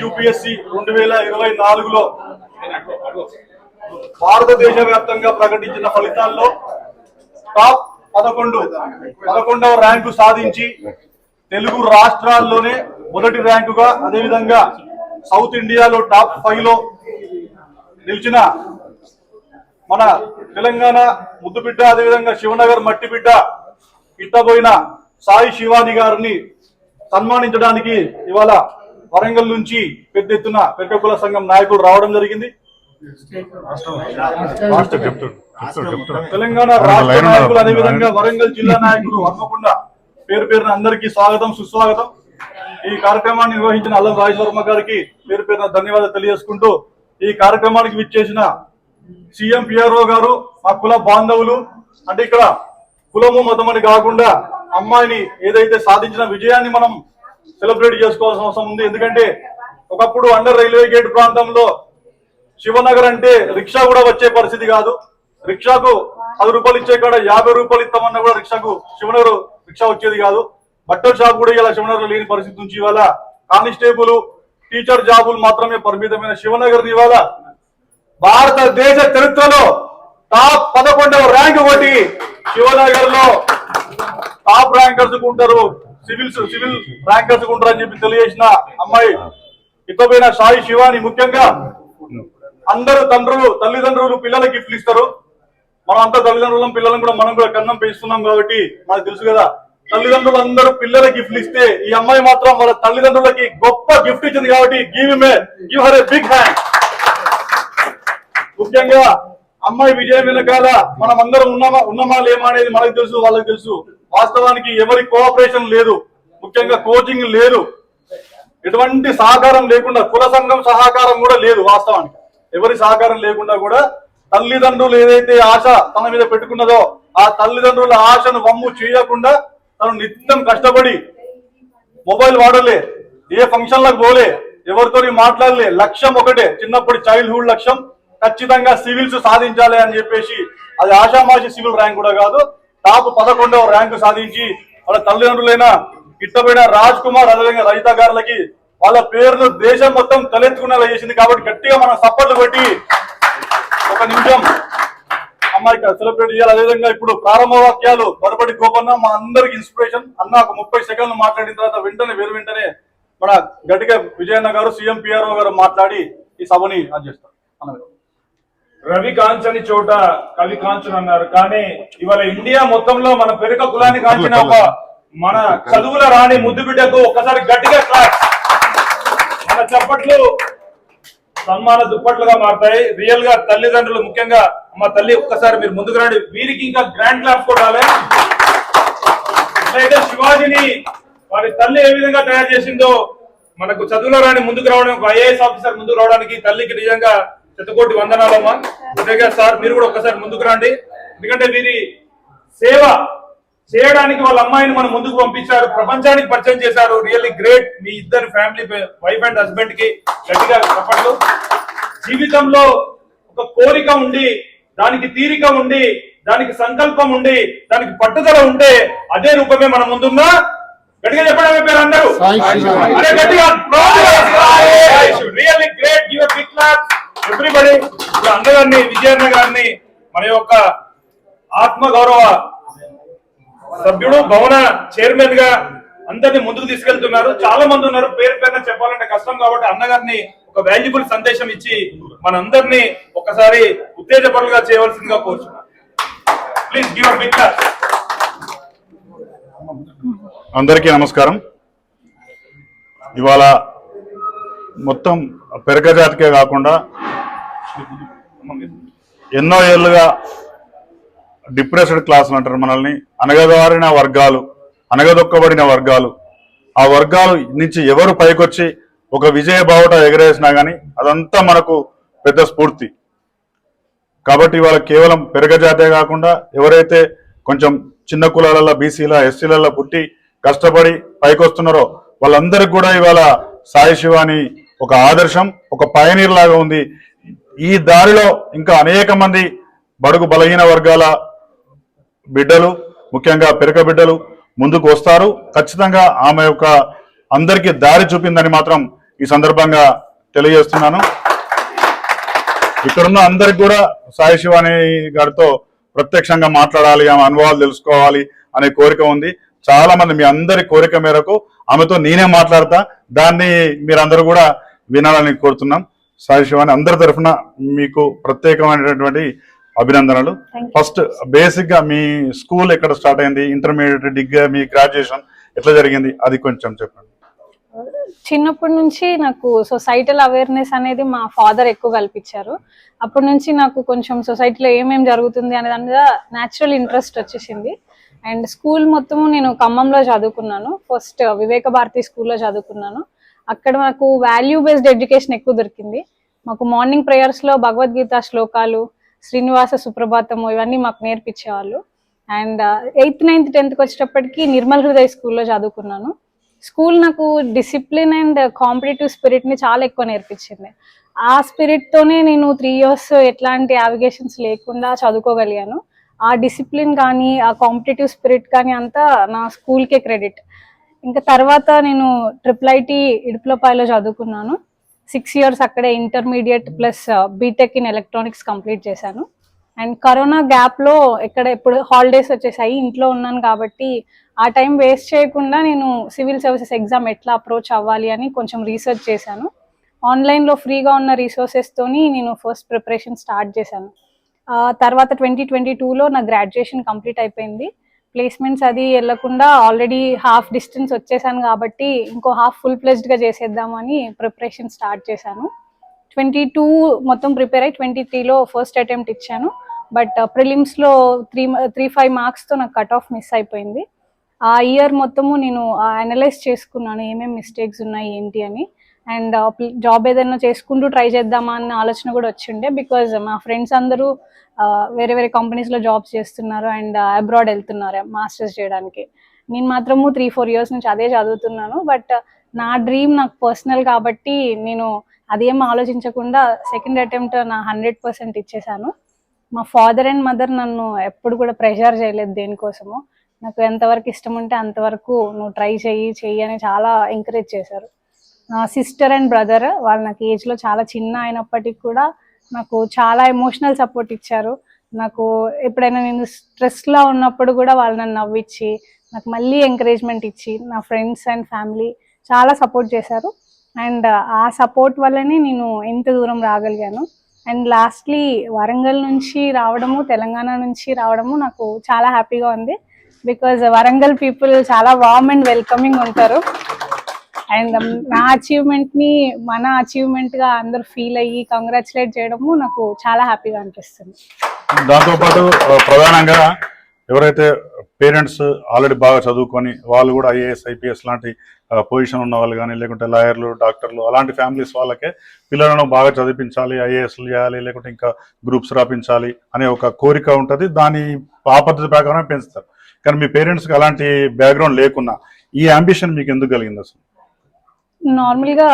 UPSC రెండు వేల ఇరవై నాలుగులో భారతదేశ వ్యాప్తంగా ప్రకటించిన ఫలితాల్లో టాప్ పదకొండు పదకొండవ ర్యాంకు సాధించి తెలుగు రాష్ట్రాల్లోనే మొదటి ర్యాంకుగా అదేవిధంగా సౌత్ ఇండియాలో టాప్ ఫైవ్లో నిలిచిన మన తెలంగాణ ముద్దుబిడ్డ అదేవిధంగా శివనగర్ మట్టి బిడ్డ ఇట్టబోయిన సాయి శివాని గారిని సన్మానించడానికి ఇవాళ వరంగల్ నుంచి పెద్ద ఎత్తున పెద్దకుల సంఘం నాయకులు రావడం జరిగింది. రాష్ట్ర తెలంగాణ రాష్ట్ర నాయకులు అదేవిధంగా వరంగల్ జిల్లా నాయకులు హన్మకొండ పేరు పేరున అందరికీ స్వాగతం సుస్వాగతం. ఈ కార్యక్రమాన్ని నిర్వహించిన అల్లం రాజేష్ వర్మ గారికి పేరు పేరున ధన్యవాదాలు తెలియజేసుకుంటూ ఈ కార్యక్రమానికి విచ్చేసిన సీఎం పిఆర్ఓ గారు మా కుల బాంధవులు అంటే ఇక్కడ కులము మతం అని కాకుండా అమ్మాయిని ఏదైతే సాధించిన విజయాన్ని మనం సెలబ్రేట్ చేసుకోవాల్సిన అవసరం ఉంది. ఎందుకంటే ఒకప్పుడు అండర్ రైల్వే గేట్ ప్రాంతంలో శివనగర్ అంటే రిక్షా కూడా వచ్చే పరిస్థితి కాదు. రిక్షాకు పది రూపాయలు ఇచ్చే కాడ యాభై రూపాయలు ఇస్తామన్నా కూడా రిక్షాకు శివనగర్ రిక్షా వచ్చేది కాదు. బట్టల షాప్ కూడా ఇలా శివనగర్ లేని పరిస్థితి నుంచి ఇవాళ కానిస్టేబుల్ టీచర్ జాబులు మాత్రమే పరిమితమైన శివనగర్ ఇవాళ భారతదేశ చరిత్రలో టాప్ పదకొండవ ర్యాంక్ ఒకటి శివనగర్లో టాప్ ర్యాంకర్స్ ఉంటారు సివిల్స్ సివిల్ ర్యాంకర్స్ ఉంటారని అని చెప్పి తెలియజేసిన అమ్మాయి. ఇకపోయిన సాయి శివాని ముఖ్యంగా అందరూ తండ్రులు తల్లిదండ్రులు పిల్లలకి గిఫ్ట్లు ఇస్తారు. మనం అంతా తల్లిదండ్రులం పిల్లలను కూడా మనం కూడా కన్నం పెంచుతున్నాం కాబట్టి మనకు తెలుసు కదా. తల్లిదండ్రులు అందరూ పిల్లలకి గిఫ్ట్లు ఇస్తే ఈ అమ్మాయి మాత్రం వాళ్ళ తల్లిదండ్రులకి గొప్ప గిఫ్ట్ ఇచ్చింది కాబట్టి give me give her a big hand. ముఖ్యంగా అమ్మాయి విజయం వెనకాల మనం అందరం ఉన్నామా? ఉన్నామా లేమా అనేది మనకు తెలుసు వాళ్ళకి తెలుసు. వాస్తవానికి ఎవరి కోఆపరేషన్ లేదు ముఖ్యంగా కోచింగ్ లేదు. ఎటువంటి సహకారం లేకుండా కుల సంఘం సహకారం కూడా లేదు వాస్తవానికి. ఎవరి సహకారం లేకుండా కూడా తల్లిదండ్రులు ఏదైతే ఆశ తన మీద పెట్టుకున్నదో ఆ తల్లిదండ్రుల ఆశను వమ్ము చేయకుండా తను నిత్యం కష్టపడి మొబైల్ వాడలే ఏ ఫంక్షన్లకు పోలే ఎవరితో మాట్లాడలే. లక్ష్యం ఒకటే చిన్నప్పటి చైల్డ్హుడ్ లక్ష్యం. ఖచ్చితంగా సివిల్స్ సాధించాలి అని చెప్పేసి అది ఆషామాషి సివిల్ ర్యాంక్ కూడా కాదు టాప్ పదకొండవ ర్యాంకు సాధించి వాళ్ళ తల్లిదండ్రులైన ఇట్టబడిన రాజ్ కుమార్ అదేవిధంగా రజిత గారులకి వాళ్ళ పేరును దేశం మొత్తం తలెత్తుకునేలా చేసింది కాబట్టి గట్టిగా మనం సపోర్ట్లు పెట్టి ఒక నిమిషం అమ్మాయికి సెలబ్రేట్ చేయాలి. అదేవిధంగా ఇప్పుడు ప్రారంభ వాక్యాలు బరబడి గోపన్న మా అందరికి ఇన్స్పిరేషన్. అన్న ఒక ముప్పై సెకండ్లు మాట్లాడిన తర్వాత వెంటనే వేరు వెంటనే మన గట్టిగా విజయన్న గారు సీఎం పిఆర్ఓ గారు మాట్లాడి ఈ సభని అది చేస్తారు. రవి కాంచని చోట కవి కాంచన్ అన్నారు. కానీ ఇవాళ ఇండియా మొత్తంలో మన పెరుక కులాన్ని కాంచిన ఒక మన చదువుల రాణి ముద్దు బిడ్డకు ఒక్కసారి గట్టిగా క్లాస్ మన చప్పట్లు సన్మాన దుప్పట్లుగా మారుతాయి. రియల్గా తల్లిదండ్రులు ముఖ్యంగా మా తల్లి ఒక్కసారి మీరు ముందుకు రండి. వీరికి ఇంకా గ్రాండ్ క్లాస్ కొట్టాలి. అయితే శివాజీని వారి తల్లి ఏ విధంగా తయారు చేసిందో మనకు చదువుల రాని ముందుకు రావడం ఒక ఐఏఎస్ ఆఫీసర్ ముందుకు రావడానికి తల్లికి నిజంగా శతకోటి వందనాలమ్మా. నిజంగా సార్ మీరు కూడా ఒక్కసారి ముందుకు రండి. ఎందుకంటే వీరి సేవ చేయడానికి వాళ్ళ అమ్మాయిని మనం ముందుకు పంపించారు. ప్రపంచానికి పరిచయం చేశారు. రియల్లీ గ్రేట్ మీ ఇద్దరు ఫ్యామిలీ వైఫ్ అండ్ హస్బెండ్కి గట్టిగా చెప్పట్లు. జీవితంలో ఒక కోరిక ఉండి దానికి తీరిక ఉండి దానికి సంకల్పం ఉండి దానికి పట్టుదల ఉంటే అదే రూపమే మన ముందుందా గట్టిగా చెప్పండి మీ పేరు అందరూ. అరే గట్టిగా. రియల్లీ గ్రేట్ బిగ్ ఎవ్రీబడి అన్నగారిని విజయన్న గారిని మన యొక్క ఆత్మ గౌరవ సభ్యుడు భవన చైర్మన్గా అందరిని ముందుకు తీసుకెళ్తున్నారు. చాలా మంది ఉన్నారు. పేరు పేరున చెప్పాలంటే కష్టం కాబట్టి అన్నగారిని ఒక వాల్యుబుల్ సందేశం ఇచ్చి మనందరినీ ఒకసారి ఉత్తేజపరులుగా చేయవలసిందిగా కోరుచున్నాను. ప్లీజ్ గివ్ అ బిగ్ అందరికీ నమస్కారం. ఇవాళ మొత్తం పెరగజాతికే కాకుండా ఎన్నో ఏళ్ళుగా డిప్రెస్డ్ క్లాసులు అంటారు మనల్ని. అనగదారిన వర్గాలు అనగదొక్కబడిన వర్గాలు. ఆ వర్గాలు నుంచి ఎవరు పైకొచ్చి ఒక విజయ బావుట ఎగరేసినా కానీ అదంతా మనకు పెద్ద స్ఫూర్తి. కాబట్టి ఇవాళ కేవలం పెరగజాతే కాకుండా ఎవరైతే కొంచెం చిన్న కులాలలో బీసీల ఎస్సీలలో పుట్టి కష్టపడి పైకొస్తున్నారో వాళ్ళందరికీ కూడా ఇవాళ సాయి శివాని ఒక ఆదర్శం ఒక పయనీర్ లాగా ఉంది. ఈ దారిలో ఇంకా అనేక మంది బడుగు బలహీన వర్గాల బిడ్డలు ముఖ్యంగా పెరక బిడ్డలు ముందుకు వస్తారు. ఖచ్చితంగా ఆమె యొక్క అందరికీ దారి చూపిందని మాత్రం ఈ సందర్భంగా తెలియజేస్తున్నాను. ఇక్కడున్న అందరికి కూడా సాయి శివాని గారితో ప్రత్యక్షంగా మాట్లాడాలి ఆమె అనుభవాలు తెలుసుకోవాలి అనే కోరిక ఉంది. చాలా మంది మీ అందరి కోరిక మేరకు ఆమెతో నేనే మాట్లాడతా. దాన్ని మీరందరూ కూడా వినాలని కోరుతున్నాం. సాయి శివాని అందరి తరఫున మీకు ప్రత్యేకమైనటువంటి అభినందనలు. ఫస్ట్ బేసిక్గా మీ స్కూల్ ఎక్కడ స్టార్ట్ అయింది? ఇంటర్మీడియట్ డిగ్రీ మీ గ్రాడ్యుయేషన్ ఎట్లా జరిగింది? అది కొంచెం చెప్పండి. చిన్నప్పటి నుంచి నాకు సొసైటల్ అవేర్నెస్ అనేది మా ఫాదర్ ఎక్కువ కల్పించారు. అప్పటి నుంచి నాకు కొంచెం సొసైటీలో ఏమేం జరుగుతుంది అనే దాని మీద న్యాచురల్ ఇంట్రెస్ట్ వచ్చేసింది. అండ్ స్కూల్ మొత్తము నేను ఖమ్మంలో చదువుకున్నాను. ఫస్ట్ వివేక భారతి స్కూల్లో చదువుకున్నాను. అక్కడ నాకు వాల్యూ బేస్డ్ ఎడ్యుకేషన్ ఎక్కువ దొరికింది. మాకు మార్నింగ్ ప్రేయర్స్లో భగవద్గీత శ్లోకాలు శ్రీనివాస సుప్రభాతము ఇవన్నీ మాకు నేర్పించేవాళ్ళు. అండ్ ఎయిత్ నైన్త్ టెన్త్కి వచ్చేటప్పటికి నిర్మల్ హృదయ స్కూల్లో చదువుకున్నాను. స్కూల్ నాకు డిసిప్లిన్ అండ్ కాంపిటేటివ్ స్పిరిట్ని చాలా ఎక్కువ నేర్పించింది. ఆ స్పిరిట్ తోనే నేను త్రీ ఇయర్స్ ఎట్లాంటి అవిగేషన్స్ లేకుండా చదువుకోగలిగాను. ఆ డిసిప్లిన్ కానీ ఆ కాంపిటేటివ్ స్పిరిట్ కానీ అంతా నా స్కూల్కే క్రెడిట్ ఇంకా తర్వాత నేను ట్రిపుల్ ఐటీ ఇడుపులపాయలో చదువుకున్నాను. సిక్స్ ఇయర్స్ అక్కడే intermediate plus BTech in electronics complete చేశాను. అండ్ కరోనా గ్యాప్లో ఎక్కడ ఎప్పుడు హాలిడేస్ వచ్చేసాయి. ఇంట్లో ఉన్నాను కాబట్టి ఆ టైం వేస్ట్ చేయకుండా నేను సివిల్ సర్వీసెస్ ఎగ్జామ్ ఎట్లా అప్రోచ్ అవ్వాలి అని కొంచెం రీసెర్చ్ చేశాను. ఆన్లైన్లో ఫ్రీగా ఉన్న రీసోర్సెస్తోని తోని నేను ఫస్ట్ ప్రిపరేషన్ స్టార్ట్ చేశాను. Uh, తర్వాత ట్వంటీ ట్వంటీ టూలో నా గ్రాడ్యుయేషన్ కంప్లీట్ అయిపోయింది. ప్లేస్మెంట్స్ అది వెళ్ళకుండా ఆల్రెడీ హాఫ్ డిస్టెన్స్ వచ్చేసాను కాబట్టి ఇంకో హాఫ్ ఫుల్ ప్లెజ్డ్గా చేసేద్దామని ప్రిపరేషన్ స్టార్ట్ చేశాను. ట్వంటీ టూ మొత్తం ప్రిపేర్ అయ్యి ట్వంటీ త్రీలో ఫస్ట్ అటెంప్ట్ ఇచ్చాను. బట్ ప్రిలిమ్స్లో త్రీ త్రీ ఫైవ్ మార్క్స్తో నాకు కట్ ఆఫ్ మిస్ అయిపోయింది. ఆ ఇయర్ మొత్తము నేను uh, అనలైజ్ చేసుకున్నాను ఏమేమి మిస్టేక్స్ ఉన్నాయి ఏంటి అని. అండ్ జాబ్ ఏదైనా చేసుకుంటూ ట్రై చేద్దామా అన్న ఆలోచన కూడా వచ్చిండే బికాజ్ మా ఫ్రెండ్స్ అందరూ వేరే వేరే కంపెనీస్లో జాబ్స్ చేస్తున్నారు అండ్ అబ్రాడ్ వెళ్తున్నారు మాస్టర్స్ చేయడానికి. నేను మాత్రము త్రీ ఫోర్ ఇయర్స్ నుంచి అదే చదువుతున్నాను బట్ నా డ్రీమ్ నాకు పర్సనల్ కాబట్టి నేను అదేం ఆలోచించకుండా సెకండ్ అటెంప్ట్ నా హండ్రెడ్ పర్సెంట్ ఇచ్చేసాను. మా ఫాదర్ అండ్ మదర్ నన్ను ఎప్పుడు కూడా ప్రెషర్ చేయలేదు దేనికోసము. నాకు ఎంతవరకు ఇష్టం ఉంటే అంతవరకు నువ్వు ట్రై చెయ్యి చెయ్యి అని చాలా ఎంకరేజ్ చేశారు. సిస్టర్ అండ్ బ్రదర్ వాళ్ళు నాకు ఏజ్లో చాలా చిన్న అయినప్పటికీ కూడా నాకు చాలా ఎమోషనల్ సపోర్ట్ ఇచ్చారు. నాకు ఎప్పుడైనా నేను స్ట్రెస్లో ఉన్నప్పుడు కూడా వాళ్ళు నన్ను నవ్విచ్చి నాకు మళ్ళీ ఎంకరేజ్మెంట్ ఇచ్చి నా ఫ్రెండ్స్ అండ్ ఫ్యామిలీ చాలా సపోర్ట్ చేశారు. అండ్ ఆ సపోర్ట్ వల్లనే నేను ఎంత దూరం రాగలిగాను. అండ్ లాస్ట్లీ వరంగల్ నుంచి రావడము తెలంగాణ నుంచి రావడము నాకు చాలా హ్యాపీగా ఉంది. బికాజ్ వరంగల్ పీపుల్ చాలా వామ్ అండ్ వెల్కమింగ్ ఉంటారు. అండ్ నా అచీవ్మెంట్ని మన అచీవ్మెంట్గా అందరు ఫీల్ అయ్యి కంగ్రాచులేట్ చేయడము నాకు చాలా హ్యాపీగా అనిపిస్తుంది. దాంతోపాటు పాటు ప్రధానంగా ఎవరైతే పేరెంట్స్ ఆల్రెడీ బాగా చదువుకొని వాళ్ళు కూడా ఐఏఎస్ ఐపీఎస్ లాంటి పొజిషన్ ఉన్న వాళ్ళు కానీ లేకుంటే లాయర్లు డాక్టర్లు అలాంటి ఫ్యామిలీస్ వాళ్ళకే పిల్లలను బాగా చదివించాలి ఐఏఎస్లు చేయాలి లేకుంటే ఇంకా గ్రూప్స్ రాపించాలి అనే ఒక కోరిక ఉంటుంది. దాని ఆ పద్ధతి ప్రకారం పెంచుతారు. కానీ మీ పేరెంట్స్కి అలాంటి బ్యాక్గ్రౌండ్ లేకున్నా ఈ అంబిషన్ మీకు ఎందుకు కలిగింది అసలు? నార్మల్గా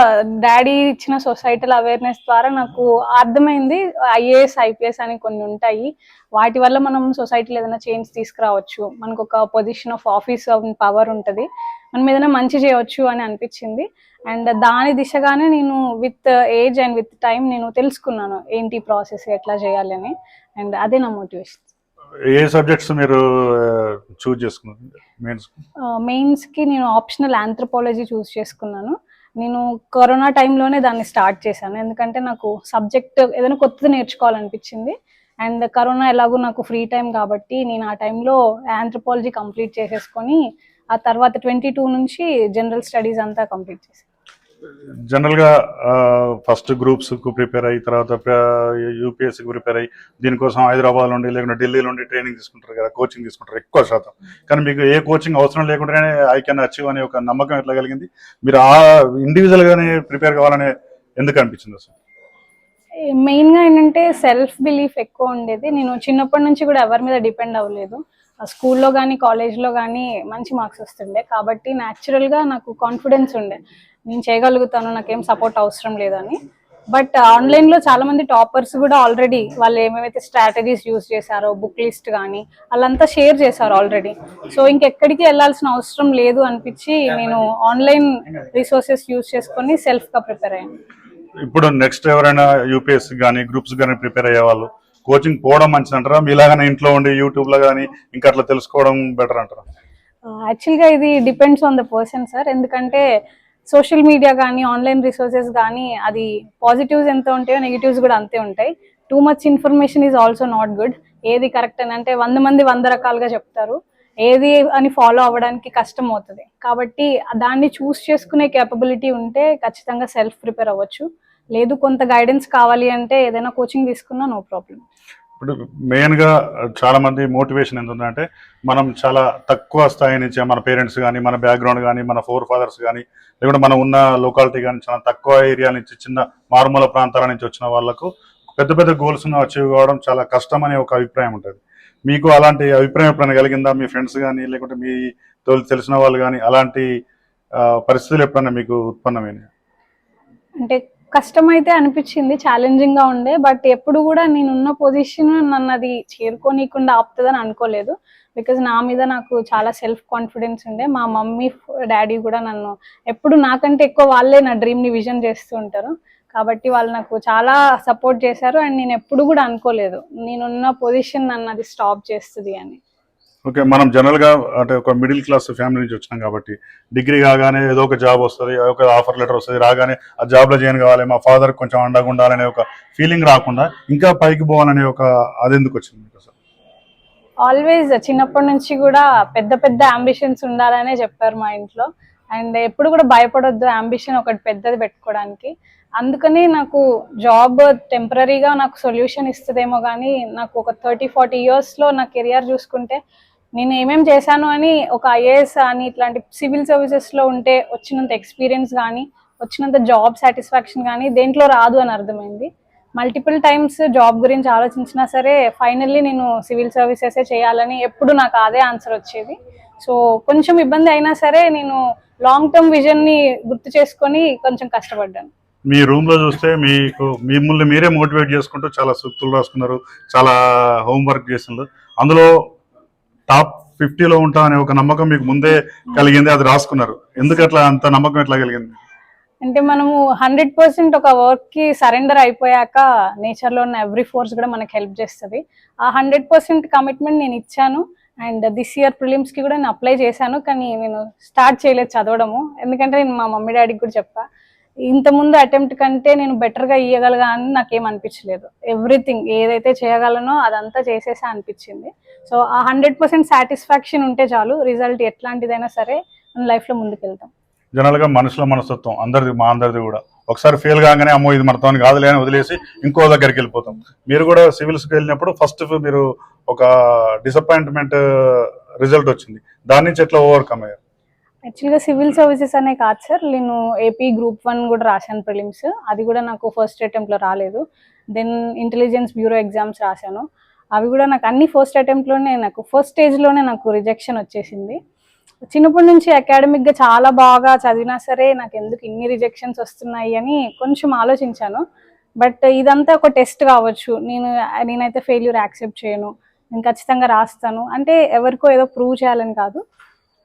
డాడీ ఇచ్చిన సొసైటల్ అవేర్నెస్ ద్వారా నాకు అర్థమైంది ఐఏఎస్ ఐపీఎస్ అని కొన్ని ఉంటాయి. వాటి వల్ల మనం సొసైటీలో ఏదైనా చేంజ్ తీసుకురావచ్చు. మనకు ఒక పొజిషన్ ఆఫ్ ఆఫీస్ పవర్ ఉంటుంది. మనం ఏదైనా మంచి చేయవచ్చు అని అనిపించింది. అండ్ దాని దిశగానే నేను with age and with time నేను తెలుసుకున్నాను ఏంటి ప్రాసెస్ ఎట్లా చేయాలి అని. అండ్ అదే నా మోటివేషన్. ఏ సబ్జెక్ట్స్ మీరు చూజ్ చేసుకున్నారు? మెయిన్స్? మెయిన్స్కి నేను ఆప్షనల్ ఆంథ్రోపాలజీ చూస్ చేసుకున్నాను. నేను కరోనా టైంలోనే దాన్ని స్టార్ట్ చేశాను. ఎందుకంటే నాకు సబ్జెక్ట్ ఏదైనా కొత్తది నేర్చుకోవాలనిపించింది. అండ్ కరోనా ఎలాగో నాకు ఫ్రీ టైం కాబట్టి నేను ఆ టైంలో ఆంథ్రోపాలజీ కంప్లీట్ చేసేసుకొని ఆ తర్వాత ట్వంటీ టూ నుంచి జనరల్ స్టడీస్ అంతా కంప్లీట్ చేశాను. జనరల్గా ఫస్ట్ గ్రూప్స్కు ప్రిపేర్ అయ్యి తర్వాత యూపీఎస్సీకి ప్రిపేర్ అయ్యి దీనికోసం హైదరాబాద్ నుండి లేకుంటే ఢిల్లీ నుండి ట్రైనింగ్ తీసుకుంటారు కదా కోచింగ్ తీసుకుంటారు ఎక్కువ శాతం. కానీ మీకు ఏ కోచింగ్ అవసరం లేకుండానే ఐ కెన్ అచీవ్ అనే ఒక నమ్మకం ఎట్లా కలిగింది? మీరు ఆ ఇండివిజువల్గానే ప్రిపేర్ కావాలని ఎందుకు అనిపించింది అసలు మెయిన్గా ఏంటంటే సెల్ఫ్ బిలీఫ్ ఎక్కువ ఉండేది. నేను చిన్నప్పటి నుంచి కూడా ఎవరి మీద డిపెండ్ అవ్వలేదు. స్కూల్లో కానీ కాలేజ్లో కానీ మంచి మార్క్స్ వస్తుండే. కాబట్టి న్యాచురల్గా నాకు కాన్ఫిడెన్స్ ఉండే. నేను చేయగలుగుతాను నాకేం సపోర్ట్ అవసరం లేదని. బట్ ఆన్లైన్లో చాలా మంది టాపర్స్ కూడా ఆల్రెడీ వాళ్ళు ఏమేమైతే స్ట్రాటజీస్ యూస్ చేశారో బుక్ లిస్ట్ కానీ వాళ్ళంతా షేర్ చేశారు ఆల్రెడీ సో ఇంకెక్కడికి వెళ్ళాల్సిన అవసరం లేదు అనిపించి నేను ఆన్లైన్ రిసోర్సెస్ యూస్ చేసుకొని సెల్ఫ్గా ప్రిపేర్ అయ్యాను. ఇప్పుడు నెక్స్ట్ ఎవరైనా యూపీఎస్సీ కానీ గ్రూప్స్ కానీ ప్రిపేర్ అయ్యే వాళ్ళు కోచింగ్ పోవడం మంచిది అంటారా మీలాగానే ఇంట్లో ఉండి యూట్యూబ్లో కానీ ఇంకా అట్లా తెలుసుకోవడం బెటర్ అంటారా? యాక్చువల్గా ఇది depends on the person sir. ఎందుకంటే సోషల్ మీడియా కానీ ఆన్లైన్ రిసోర్సెస్ కానీ అది పాజిటివ్స్ ఎంత ఉంటాయో నెగిటివ్స్ కూడా అంతే ఉంటాయి. Too much information is also not good ఏది కరెక్ట్ అని అంటే వంద మంది వంద రకాలుగా చెప్తారు. ఏది అని ఫాలో అవ్వడానికి కష్టం అవుతుంది. కాబట్టి దాన్ని చూస్ చేసుకునే కేపబిలిటీ ఉంటే ఖచ్చితంగా సెల్ఫ్ ప్రిపేర్ అవ్వచ్చు. లేదు కొంత గైడెన్స్ కావాలి అంటే ఏదైనా కోచింగ్ తీసుకున్నా నో ప్రాబ్లం ఇప్పుడు మెయిన్గా చాలా మంది మోటివేషన్ ఎంత ఉందంటే మనం చాలా తక్కువ స్థాయి నుంచి మన పేరెంట్స్ కానీ మన బ్యాక్గ్రౌండ్ కానీ మన ఫోర్ ఫాదర్స్ కానీ లేకుంటే మనం ఉన్న లొకాలిటీ కానీ చాలా తక్కువ ఏరియా నుంచి చిన్న మారుమూల ప్రాంతాల నుంచి వచ్చిన వాళ్ళకు పెద్ద పెద్ద గోల్స్ అచీవ్ కావడం చాలా కష్టం అనే ఒక అభిప్రాయం ఉంటుంది. మీకు అలాంటి అభిప్రాయం ఎప్పుడైనా కలిగిందా? మీ ఫ్రెండ్స్ కానీ లేకుంటే మీ తోలు తెలిసిన వాళ్ళు కానీ అలాంటి పరిస్థితులు ఎప్పుడైనా మీకు ఉత్పన్నమైనాయి? అంటే కష్టమైతే అనిపించింది ఛాలెంజింగ్గా ఉండే బట్ ఎప్పుడు కూడా నేనున్న పొజిషన్ నన్ను అది చేరుకోనీయకుండా ఆపుతుందని అనుకోలేదు. బికాజ్ నా మీద నాకు చాలా సెల్ఫ్ కాన్ఫిడెన్స్ ఉండే. మా మమ్మీ డాడీ కూడా నన్ను ఎప్పుడు నాకంటే ఎక్కువ వాళ్ళే నా డ్రీమ్ని విజన్ చేస్తూ ఉంటారు. కాబట్టి వాళ్ళు నాకు చాలా సపోర్ట్ చేశారు. అండ్ నేను ఎప్పుడు కూడా అనుకోలేదు. నేనున్న పొజిషన్ నన్ను అది స్టాప్ చేస్తుంది అని. ఓకే మనం జనరల్గా అంటే ఒక మిడిల్ క్లాస్ ఫ్యామిలీ నుంచి వచ్చినాం కాబట్టి డిగ్రీ కాగానే ఏదో ఒక జాబ్ వస్తుంది ఏదో ఒక ఆఫర్ లెటర్ వస్తుంది రాగానే ఆ జాబ్లో జాయిన్ కావాలి మా ఫాదర్ కొంచెం అండగా ఉండాలనే ఒక ఫీలింగ్ రాకుండా ఇంకా పైకి పోవాలనే ఒక అది ఎందుకు వచ్చింది మీకు ఆల్వేస్ చిన్నప్పటి నుంచి కూడా పెద్ద పెద్ద అంబిషన్స్ ఉండాలనే చెప్పారు మా ఇంట్లో. అండ్ ఎప్పుడు కూడా భయపడొద్దు అంబిషన్ ఒకటి పెద్దది పెట్టుకోవడానికి. అందుకని నాకు జాబ్ టెంపరీగా నాకు సొల్యూషన్ ఇస్తుందేమో కానీ నాకు ఒక థర్టీ ఫార్టీ ఇయర్స్లో నా కెరియర్ చూసుకుంటే నేను ఏమేమి చేశాను అని ఒక ఐఏఎస్ అని ఇట్లాంటి సివిల్ సర్వీసెస్లో ఉంటే వచ్చినంత ఎక్స్పీరియన్స్ కానీ వచ్చినంత జాబ్ సాటిస్ఫాక్షన్ కానీ దేంట్లో రాదు అని అర్థమైంది. మల్టిపుల్ టైమ్స్ జాబ్ గురించి ఆలోచించినా సరే ఫైనల్లీ నేను సివిల్ సర్వీసెసే చేయాలని ఎప్పుడు నాకు అదే ఆన్సర్ వచ్చేది. సో కొంచెం ఇబ్బంది అయినా సరే నేను లాంగ్ టర్మ్ విజన్ని గుర్తు చేసుకొని కొంచెం కష్టపడ్డాను. మీ రూమ్లో చూస్తే మీకు మిమ్మల్ని మీరే మోటివేట్ చేసుకుంటూ చాలా సూక్తులు రాసుకున్నారు చాలా హోంవర్క్ చేస్తున్నారు అందులో టాప్ ఫిఫ్టీలో ఉంటాం అనే ఒక నమ్మకం మీకు ముందే కలిగింది అది రాసుకున్నారు. ఎందుకు అట్లా అంత నమ్మకం ఎట్లా కలిగింది? అంటే మనము హండ్రెడ్ పర్సెంట్ ఒక వర్క్కి సరెండర్ అయిపోయాక నేచర్లో ఉన్న ఎవ్రీ ఫోర్స్ కూడా మనకి హెల్ప్ చేస్తుంది. ఆ హండ్రెడ్ పర్సెంట్ కమిట్మెంట్ నేను ఇచ్చాను. అండ్ దిస్ ఇయర్ ప్రిలిమ్స్కి కూడా నేను అప్లై చేశాను కానీ నేను స్టార్ట్ చేయలేదు చదవడము. ఎందుకంటే నేను మా మమ్మీ డాడీకి కూడా చెప్పా ఇంత ముందు అటెంప్ట్ కంటే నేను బెటర్గా ఇవ్వగలగా ఇయ్యగలగా అని నాకేం అనిపించలేదు. ఎవ్రీథింగ్ ఏదైతే చేయగలనో అదంతా చేసేసా అనిపించింది. సో ఆ హండ్రెడ్ పర్సెంట్ సాటిస్ఫాక్షన్ ఉంటే చాలు రిజల్ట్ ఎట్లాంటిదైనా సరే మన లైఫ్లో ముందుకెళ్తాం. జనరల్గా మనుషుల మనస్తత్వం అందరిది మా అందరిది కూడా. ఒకసారి ఫెయిల్ కాగానే అమ్మో ఇది మనతో కాదులే అని వదిలేసి ఇంకో దగ్గరికి వెళ్ళిపోతాం. మీరు కూడా సివిల్స్కి వెళ్ళినప్పుడు ఫస్ట్ మీరు ఒక డిసప్పాయింట్మెంట్ రిజల్ట్ uh, వచ్చింది. దాని నుంచి ఎట్లా ఓవర్కమ్ అయ్యారు? యాక్చువల్గా సివిల్ సర్వీసెస్ అనే కాదు సార్. నేను ఏపీ గ్రూప్ వన్ కూడా రాశాను ప్రిలిమ్స్. అది కూడా నాకు ఫస్ట్ అటెంప్ట్లో రాలేదు. దెన్ ఇంటెలిజెన్స్ బ్యూరో ఎగ్జామ్స్ రాశాను. అవి కూడా నాకు అన్ని ఫస్ట్ అటెంప్ట్లోనే నాకు ఫస్ట్ స్టేజ్లోనే నాకు రిజెక్షన్ వచ్చేసింది. చిన్నప్పటి నుంచి అకాడమిక్గా చాలా బాగా చదివినా సరే నాకు ఎందుకు ఇన్ని రిజెక్షన్స్ వస్తున్నాయి అని కొంచెం ఆలోచించాను. బట్ ఇదంతా ఒక టెస్ట్ కావచ్చు. నేను నేనైతే ఫెయిల్యూర్ యాక్సెప్ట్ చేయను. నేను ఖచ్చితంగా రాస్తాను. అంటే ఎవరికో ఏదో ప్రూవ్ చేయాలని కాదు.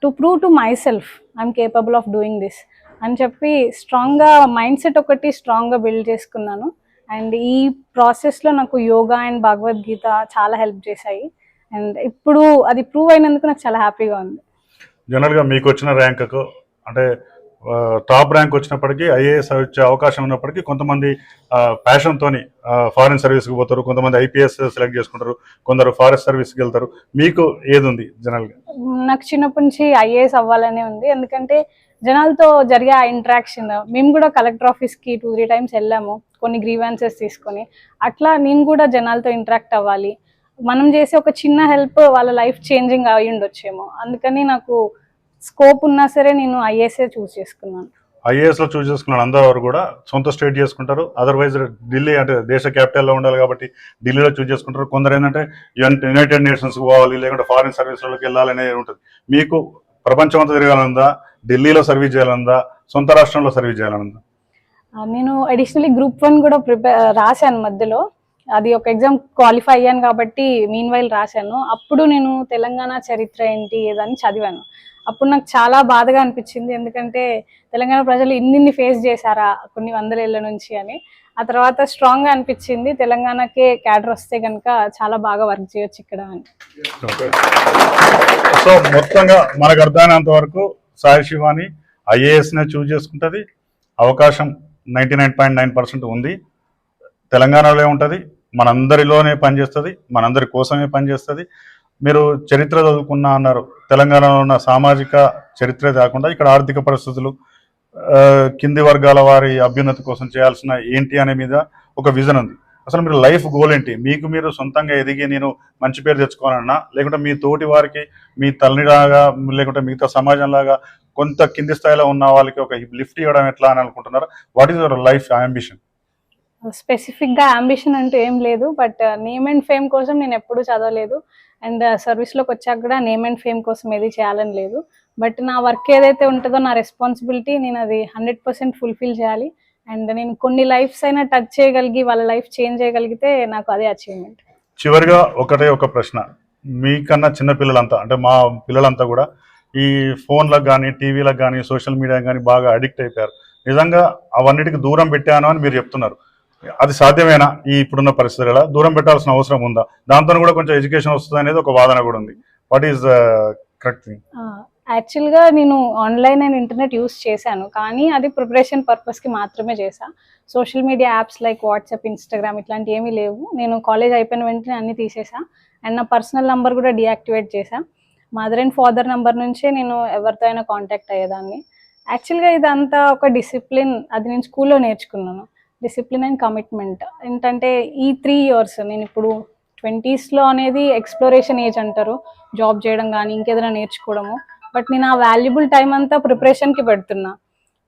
To prove to myself I'm capable of doing this అని చెప్పి స్ట్రాంగ్గా మైండ్ సెట్ ఒకటి స్ట్రాంగ్గా బిల్డ్ చేసుకున్నాను. అండ్ ఈ ప్రాసెస్లో నాకు యోగా అండ్ భగవద్గీత చాలా హెల్ప్ చేశాయి. అండ్ ఇప్పుడు అది ప్రూవ్ అయినందుకు నాకు చాలా హ్యాపీగా ఉంది. జనరల్గా మీకు వచ్చిన ర్యాంకుకు అంటే టాప్ ర్యాంక్ వచ్చినప్పటికీ ఐఏఎస్ వచ్చే అవకాశం ఉన్నప్పటికీ కొంతమంది ప్యాషన్తో ఫారిన్ సర్వీస్కి పోతారు. కొంతమంది ఐపీఎస్ సెలెక్ట్ చేసుకుంటారు. కొందరు ఫారెస్ట్ సర్వీస్కి వెళ్తారు. మీకు ఏది ఉంది జనరల్గా నాకు చిన్నప్పటి నుంచి ఐఏఎస్ అవ్వాలనే ఉంది. ఎందుకంటే జనాలతో జరిగే ఆ ఇంట్రాక్షన్ మేము కూడా కలెక్టర్ ఆఫీస్కి టూ త్రీ టైమ్స్ వెళ్ళాము కొన్ని గ్రీవెన్సెస్ తీసుకొని. అట్లా నేను కూడా జనాలతో ఇంటరాక్ట్ అవ్వాలి. మనం చేసే ఒక చిన్న హెల్ప్ వాళ్ళ లైఫ్ చేంజింగ్ అయి ఉండొచ్చేమో. అందుకని నాకు స్కోప్ ఉన్నా సరే నేను ఐఏఎస్ఏ చూస్ చేసుకున్నాను. ఐఏఎస్లో చూస్ చేసుకున్న అందరూ కూడా సొంత స్టేట్ చేసుకుంటారు. అదర్వైజ్ ఢిల్లీ అంటే దేశ క్యాపిటల్లో లో ఉండాలి కాబట్టి ఢిల్లీలో చూస్ చేసుకుంటారు. కొందరు ఏంటంటే యునైటెడ్ నేషన్స్ పోవాలి లేకుంటే ఫారిన్ సర్వీస్లోకి వెళ్ళాలనేది ఉంటుంది. మీకు ప్రపంచం అంతా తిరగాలనుందా? ఢిల్లీలో సర్వీస్ చేయాలనుందా? సొంత రాష్ట్రంలో సర్వీస్ చేయాలనుందా? నేను అడిషనల్లీ గ్రూప్ వన్ కూడా ప్రిపేర్ రాశాను మధ్యలో. అది ఒక ఎగ్జామ్ క్వాలిఫై అయ్యాను కాబట్టి మీన్ వైల్ రాశాను. అప్పుడు నేను తెలంగాణ చరిత్ర ఏంటి ఏదని చదివాను. అప్పుడు నాకు చాలా బాధగా అనిపించింది. ఎందుకంటే తెలంగాణ ప్రజలు ఇన్నిన్ని ఫేస్ చేశారా కొన్ని వందల ఏళ్ళ నుంచి అని. ఆ తర్వాత స్ట్రాంగ్గా అనిపించింది. తెలంగాణకే క్యాడర్ వస్తే కనుక చాలా బాగా వర్క్ చేయొచ్చు ఇక్కడ అని. సో మొత్తంగా మనకు అర్థమైనంత వరకు సాయి శివాని ఐఏఎస్నే చూజ్ చేసుకుంటది. అవకాశం ninety nine point nine percent ఉంది. తెలంగాణలో ఉంటుంది. మనందరిలోనే పనిచేస్తుంది. మనందరి కోసమే పనిచేస్తుంది. మీరు చరిత్ర చదువుకున్నా అన్నారు. తెలంగాణలో ఉన్న సామాజిక చరిత్ర కాకుండా ఇక్కడ ఆర్థిక పరిస్థితులు కింది వర్గాల వారి అభ్యున్నతి కోసం చేయాల్సిన ఏంటి అనే మీద ఒక విజన్ ఉంది. అసలు మీరు లైఫ్ గోల్ ఏంటి? మీకు మీరు సొంతంగా ఎదిగి నేను మంచి పేరు తెచ్చుకోవాలన్నా లేకుంటే మీ తోటి వారికి మీ తల్లిలాగా లేకుంటే మిగతా సమాజంలాగా కొంత కింది స్థాయిలో ఉన్న వాళ్ళకి ఒక లిఫ్ట్ ఇవ్వడం ఎట్లా అని అనుకుంటున్నారు? What is your life ambition స్పెసిఫిక్గా అంబిషన్ అంటూ ఏం లేదు బట్ నేమ్ అండ్ ఫేమ్ కోసం నేను ఎప్పుడూ చదవలేదు. అండ్ సర్వీస్లోకి uh, వచ్చాక కూడా నేమ్ అండ్ ఫేమ్ కోసం ఏది చేయాలని లేదు. బట్ నా వర్క్ ఏదైతే ఉంటుందో నా రెస్పాన్సిబిలిటీ నేను అది హండ్రెడ్ పర్సెంట్ ఫుల్ఫిల్ చేయాలి. అండ్ నేను కొన్ని లైఫ్స్ అయినా టచ్ చేయగలిగి వాళ్ళ లైఫ్ చేంజ్ చేయగలిగితే నాకు అదే అచీవ్మెంట్ చివరిగా ఒకటే ఒక ప్రశ్న. మీకన్నా చిన్న పిల్లలంతా అంటే మా పిల్లలంతా కూడా ఈ ఫోన్లకు కానీ టీవీలకు కానీ సోషల్ మీడియాకి కానీ బాగా అడిక్ట్ అయిపోయారు. నిజంగా అవన్నిటికి దూరం పెట్టాను అని మీరు చెప్తున్నారు. అది సాధ్యమేనా ఈ ఇప్పుడున్న పరిస్థితులలో? దూరం పెట్టాల్సిన అవసరం ఉందా? దాంతో కూడా కొంచెం ఎడ్యుకేషన్ వస్తుంది అనేది ఒక వాదన కూడా ఉంది. వాట్ ఈస్ కరెక్ట్ థింగ్ యాక్చువల్గా నేను ఆన్లైన్ అండ్ ఇంటర్నెట్ యూస్ చేశాను కానీ అది ప్రిపరేషన్ పర్పస్కి మాత్రమే చేశా. Social media apps like WhatsApp Instagram ఇట్లాంటివి ఏమీ లేవు. నేను కాలేజ్ అయిపోయిన వెంటనే అన్ని తీసేసా అండ్ నా పర్సనల్ నంబర్ కూడా డియాక్టివేట్ చేశా. మదర్ అండ్ ఫాదర్ నంబర్ నుంచే నేను ఎవరితో అయినా కాంటాక్ట్ అయ్యేదాన్ని. యాక్చువల్గా ఇదంతా ఒక డిసిప్లిన్ అది నేను స్కూల్లో నేర్చుకున్నాను. డిసిప్లిన్ అండ్ కమిట్మెంట్ ఏంటంటే ఈ త్రీ ఇయర్స్ నేను ఇప్పుడు ట్వంటీస్లో అనేది ఎక్స్ప్లోరేషన్ ఏజ్ అంటారు. జాబ్ చేయడం కానీ ఇంకేదైనా నేర్చుకోవడము. బట్ నేను ఆ వాల్యుబుల్ టైం అంతా ప్రిపరేషన్కి పెడుతున్నా.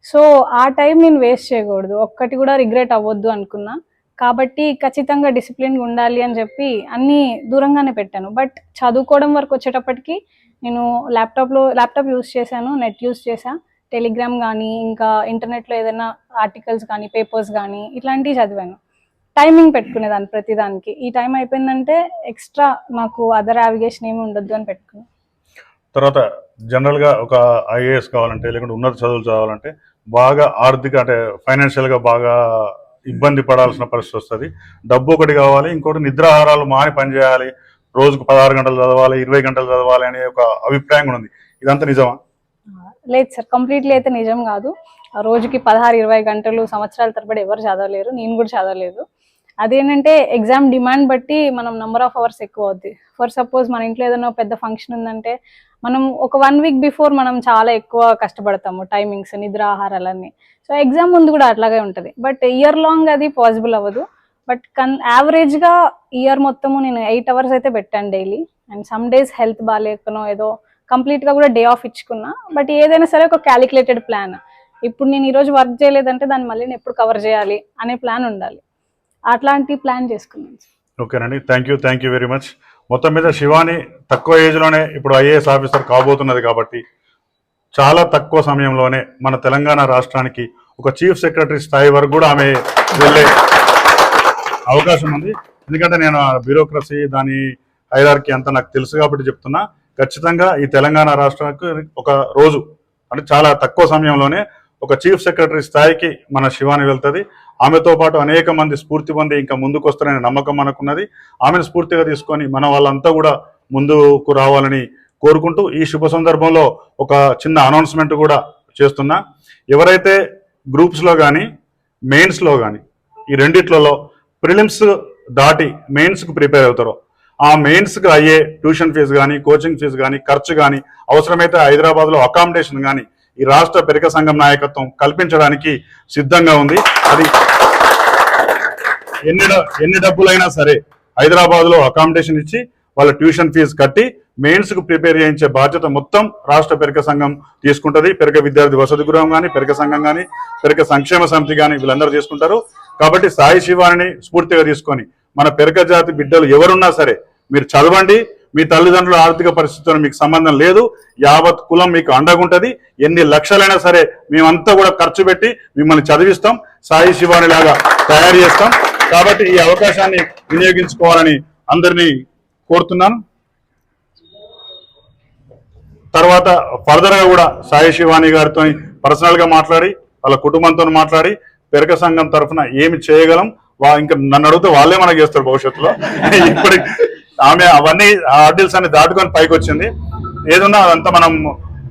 సో ఆ టైం నేను వేస్ట్ చేయకూడదు. ఒక్కటి కూడా రిగ్రెట్ అవ్వద్దు అనుకున్నా. కాబట్టి ఖచ్చితంగా డిసిప్లిన్గా ఉండాలి అని చెప్పి అన్నీ దూరంగానే పెట్టాను. బట్ చదువుకోవడం వరకు వచ్చేటప్పటికి నేను ల్యాప్టాప్లో ల్యాప్టాప్ యూస్ చేశాను నెట్ యూస్ చేశాను టెలిగ్రామ్ కానీ ఇంకా ఇంటర్నెట్లో ఏదైనా ఆర్టికల్స్ కానీ పేపర్స్ కానీ ఇట్లాంటివి చదివాను. టైమింగ్ పెట్టుకునేదాన్ని ప్రతిదానికి. ఈ టైం అయిపోయిందంటే ఎక్స్ట్రా నాకు అదర్ యావిగేషన్ ఏమి ఉండొద్దు అని పెట్టుకున్నాను తర్వాత జనరల్గా ఒక ఐఏఎస్ కావాలంటే లేకుంటే ఉన్నత చదువులు చదవాలంటే బాగా ఆర్థిక అంటే ఫైనాన్షియల్గా బాగా ఇబ్బంది పడాల్సిన పరిస్థితి వస్తుంది. డబ్బు ఒకటి కావాలి ఇంకోటి నిద్రాహారాలు మాని పనిచేయాలి రోజుకు పదహారు గంటలు చదవాలి ఇరవై గంటలు చదవాలి అనే ఒక అభిప్రాయం కూడా ఉంది. ఇదంతా నిజమా? లేదు సార్ కంప్లీట్లీ అయితే నిజం కాదు. ఆ రోజుకి పదహారు ఇరవై గంటలు సంవత్సరాల తరబడి ఎవరు చదవలేరు నేను కూడా చదవలేదు. అదేంటంటే ఎగ్జామ్ డిమాండ్ బట్టి మనం నెంబర్ ఆఫ్ అవర్స్ ఎక్కువ అవుద్ది. ఫర్ సపోజ్ మన ఇంట్లో ఏదైనా పెద్ద ఫంక్షన్ ఉందంటే మనం ఒక వన్ వీక్ బిఫోర్ మనం చాలా ఎక్కువ కష్టపడతాము టైమింగ్స్ నిద్ర ఆహారాలన్నీ. సో ఎగ్జామ్ ముందు కూడా అట్లాగే ఉంటుంది. బట్ ఇయర్ లాంగ్ అది పాసిబుల్ అవ్వదు. బట్ కన్ యావరేజ్గా ఇయర్ మొత్తము నేను ఎయిట్ అవర్స్ అయితే పెట్టాను daily and some days health బాగాలేకనో ఏదో కంప్లీట్గా కూడా డే ఆఫ్ ఇచ్చుకున్నా. బట్ ఏదైనా సరే ఒక క్యాలిక్యులేటెడ్ ప్లాన్. ఇప్పుడు నేను ఈరోజు వర్క్ చేయలేదంటే దాన్ని మళ్ళీ నేను ఎప్పుడు కవర్ చేయాలి అనే ప్లాన్ ఉండాలి. అట్లాంటి ప్లాన్ చేసుకున్నాను ఓకేనండి. Thank you thank you very much. మొత్తం మీద శివాని తక్కువ ఏజ్లోనే ఇప్పుడు ఐఏఎస్ ఆఫీసర్ కాబోతున్నది కాబట్టి చాలా తక్కువ సమయంలోనే మన తెలంగాణ రాష్ట్రానికి ఒక చీఫ్ సెక్రటరీ స్థాయి వరకు కూడా ఆమె వెళ్ళే అవకాశం ఉంది. ఎందుకంటే నేను ఆ బ్యూరోక్రసీ దాని హైదార్కి అంతా నాకు తెలుసు కాబట్టి చెప్తున్నా. ఖచ్చితంగా ఈ తెలంగాణ రాష్ట్రానికి ఒక రోజు అంటే చాలా తక్కువ సమయంలోనే ఒక చీఫ్ సెక్రటరీ స్థాయికి మన శివాని వెళ్తుంది. ఆమెతో పాటు అనేక మంది స్ఫూర్తి పొంది ఇంకా ముందుకు వస్తారనే నమ్మకం మనకున్నది. ఆమెను స్ఫూర్తిగా తీసుకొని మన వాళ్ళంతా కూడా ముందుకు రావాలని కోరుకుంటూ ఈ శుభ సందర్భంలో ఒక చిన్న అనౌన్స్మెంట్ కూడా చేస్తున్నా. ఎవరైతే గ్రూప్స్లో కానీ మెయిన్స్లో కానీ ఈ రెండిట్లలో ప్రిలిమ్స్ దాటి మెయిన్స్కు ప్రిపేర్ అవుతారో ఆ మెయిన్స్కి అయ్యే ట్యూషన్ ఫీజు కానీ కోచింగ్ ఫీజు కానీ ఖర్చు కానీ అవసరమైతే హైదరాబాద్లో అకామిడేషన్ కానీ ఈ రాష్ట్ర పెరిక సంఘం నాయకత్వం కల్పించడానికి సిద్ధంగా ఉంది. అది ఎన్ని ఎన్ని డబ్బులైనా సరే హైదరాబాద్లో అకామిడేషన్ ఇచ్చి వాళ్ళ ట్యూషన్ ఫీజు కట్టి మెయిన్స్కు ప్రిపేర్ చేయించే బాధ్యత మొత్తం రాష్ట్ర పెరిక సంఘం తీసుకుంటుంది. పెరిక విద్యార్థి వసతి గృహం కానీ పెరిక సంఘం కానీ పెరిక సంక్షేమ సమితి కానీ వీళ్ళందరూ తీసుకుంటారు. కాబట్టి సాయి శివాని స్ఫూర్తిగా తీసుకొని మన పెరక జాతి బిడ్డలు ఎవరున్నా సరే మీరు చదవండి. మీ తల్లిదండ్రుల ఆర్థిక పరిస్థితుల్లో మీకు సంబంధం లేదు. యావత్ కులం మీకు అండగుంటది. ఎన్ని లక్షలైనా సరే మేమంతా కూడా ఖర్చు పెట్టి మిమ్మల్ని చదివిస్తాం. సాయి శివాని లాగా తయారు చేస్తాం. కాబట్టి ఈ అవకాశాన్ని వినియోగించుకోవాలని అందరినీ కోరుతున్నాను. తర్వాత ఫర్దర్గా కూడా సాయి శివాని గారితో పర్సనల్గా మాట్లాడి వాళ్ళ కుటుంబంతో మాట్లాడి పెరక సంఘం తరఫున ఏమి చేయగలం ఇంకా నన్ను అడిగితే వాళ్ళే మనకి చేస్తారు భవిష్యత్తులో. ఇప్పుడు ఆమె అవన్నీ ఆర్డిల్స్ అన్ని దాటుకొని పైకి వచ్చింది. ఏదున్నా అదంతా మనం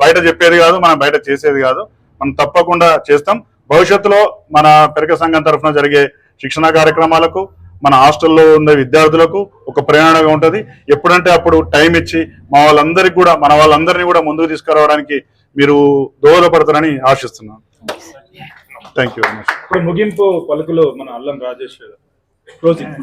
బయట చెప్పేది కాదు మనం బయట చేసేది కాదు. మనం తప్పకుండా చేస్తాం. భవిష్యత్తులో మన పెరక సంఘం తరఫున జరిగే శిక్షణ కార్యక్రమాలకు మన హాస్టల్లో ఉండే విద్యార్థులకు ఒక ప్రేరణగా ఉంటుంది. ఎప్పుడంటే అప్పుడు టైం ఇచ్చి మా వాళ్ళందరికీ కూడా మన వాళ్ళందరినీ కూడా ముందుకు తీసుకురావడానికి మీరు దోహదపడతారని ఆశిస్తున్నాను. థ్యాంక్ యూ వెరీ మచ్ ఇప్పుడు ముగింపు పలుకులు మన అల్లం రాజేష్ క్లోజింగ్